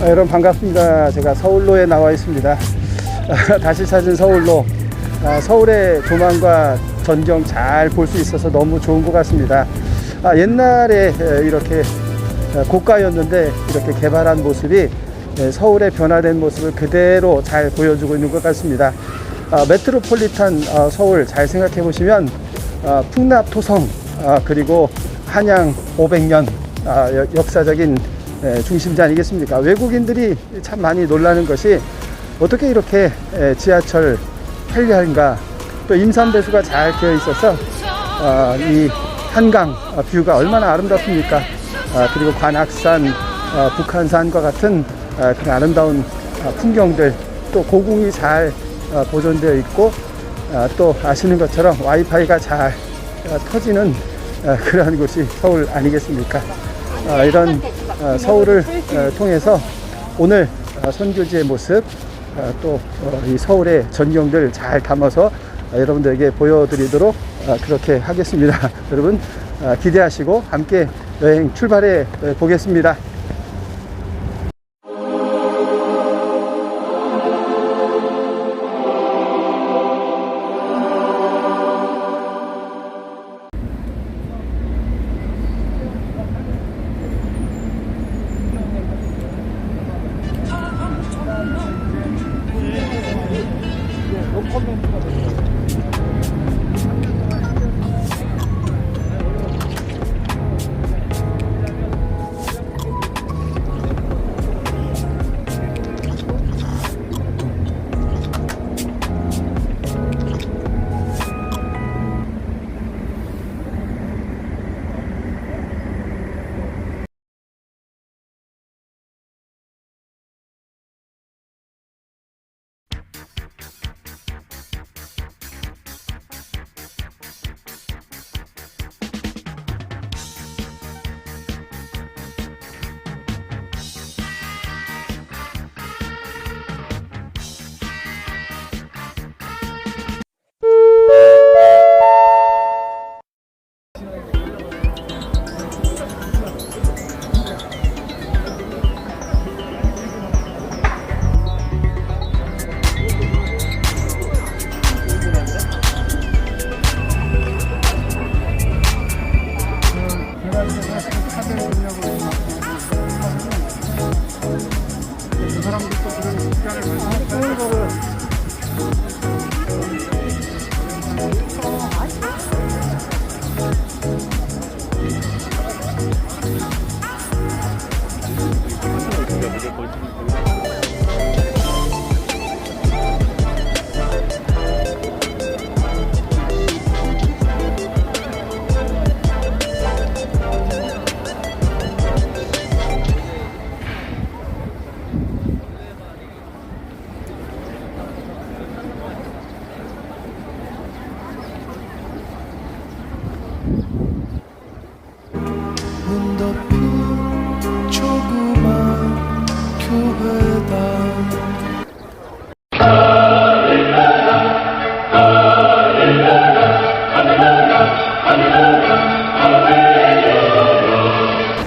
아, 여러분 반갑습니다. 제가 서울로에 나와 있습니다. 다시 찾은 서울로. 아, 서울의 조망과 전경 잘 볼 수 있어서 너무 좋은 것 같습니다. 아, 옛날에 에, 이렇게 어, 고가였는데 이렇게 개발한 모습이 에, 서울의 변화된 모습을 그대로 잘 보여주고 있는 것 같습니다. 아, 메트로폴리탄 어, 서울 잘 생각해 보시면 어, 풍납토성 아, 그리고 한양 500년 아, 여- 역사적인 에, 중심지 아니겠습니까? 외국인들이 참 많이 놀라는 것이 어떻게 이렇게 에, 지하철 편리한가 또 임산배수가 잘 되어 있어서 어, 이 한강 어, 뷰가 얼마나 아름답습니까? 아, 그리고 관악산, 어, 북한산과 같은 어, 그런 아름다운 어, 풍경들 또 고궁이 잘 어, 보존되어 있고 아, 또 아시는 것처럼 와이파이가 잘 어, 터지는 어, 그러한 곳이 서울 아니겠습니까? 아, 이런 어, 서울을 어, 통해서 오늘 어, 선교지의 모습 어, 또이 서울의 전경들 잘 담아서 어, 여러분들에게 보여드리도록 어, 그렇게 하겠습니다. 여러분 어, 기대하시고 함께 여행 출발해 어, 보겠습니다. 后面那个。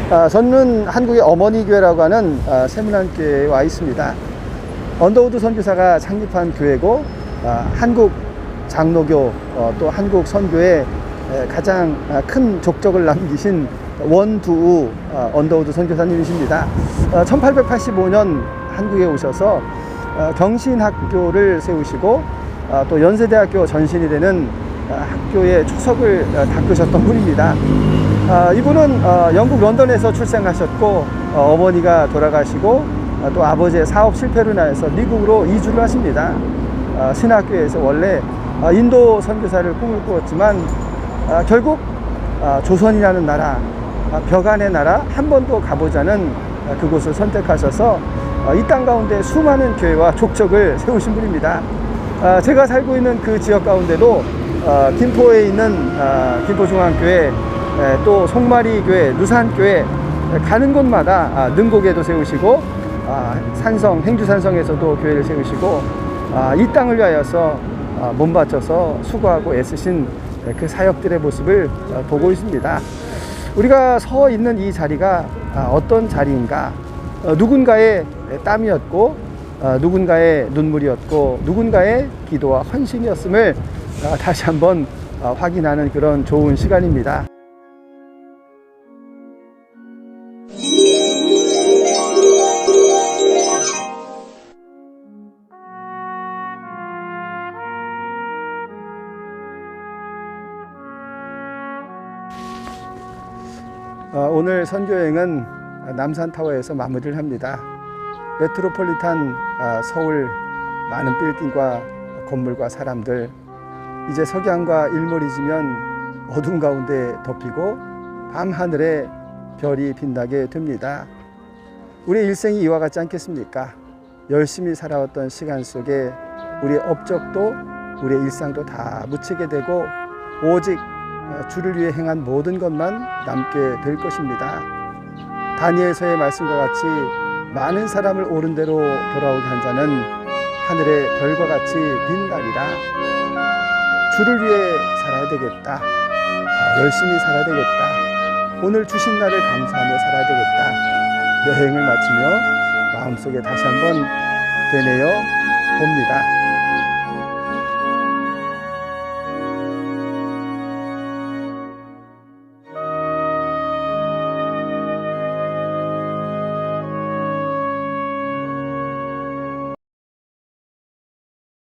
아, 저는 한국의 어머니 교회라고 하는 아, 세문안교회에 와 있습니다. 언더우드 선교사가 창립한 교회고 아, 한국 장로교 어, 또 한국 선교의 에, 가장 아, 큰 족적을 남기신 원두우 아, 언더우드 선교사님이십니다. 어, 1885년 한국에 오셔서 어, 경신학교를 세우시고 아, 또 연세대학교 전신이 되는 아, 학교의 초석을 어, 닦으셨던 분입니다. 아, 이분은 어, 영국 런던에서 출생하셨고 어, 머니가 돌아가시고 어, 또 아버지의 사업 실패로 인해서 미국으로 이주를 하십니다. 어, 신학교에서 원래 어, 인도 선교사를 꿈을 꾸었지만 아, 결국 아, 조선이라는 나라, 아, 벽안의 나라 한 번도 가보자는 아, 그곳을 선택하셔서 어, 이땅 가운데 수많은 교회와 족적을 세우신 분입니다. 아, 제가 살고 있는 그 지역 가운데도 어, 김포에 있는 아, 김포중앙교회 에, 또 송마리 교회, 누산교회 에, 가는 곳마다 아, 능곡에도 세우시고 아, 산성, 행주산성에서도 교회를 세우시고 아, 이 땅을 위하여서 아, 몸 바쳐서 수고하고 애쓰신 에, 그 사역들의 모습을 어, 보고 있습니다. 우리가 서 있는 이 자리가 아, 어떤 자리인가? 어, 누군가의 땀이었고 어, 누군가의 눈물이었고 누군가의 기도와 헌신이었음을 어, 다시 한번 어, 확인하는 그런 좋은 시간입니다. 오늘 선교여행은 남산타워에서 마무리를 합니다. 메트로폴리탄 아, 서울 많은 빌딩과 건물과 사람들 이제 석양과 일몰이 지면 어둠 가운데 덮이고 밤 하늘에 별이 빛나게 됩니다. 우리 일생이 이와 같지 않겠습니까? 열심히 살아왔던 시간 속에 우리의 업적도 우리의 일상도 다 묻히게 되고 오직 어, 주를 위해 행한 모든 것만 남게 될 것입니다. 다니엘서의 말씀과 같이 많은 사람을 옳은 대로 돌아오게 한 자는 하늘의 별과 같이 빛나리라. 주를 위해 살아야 되겠다. 더 열심히 살아야 되겠다. 오늘 주신 날을 감사하며 살아야 되겠다. 여행을 마치며 마음속에 다시 한번 되뇌어 봅니다.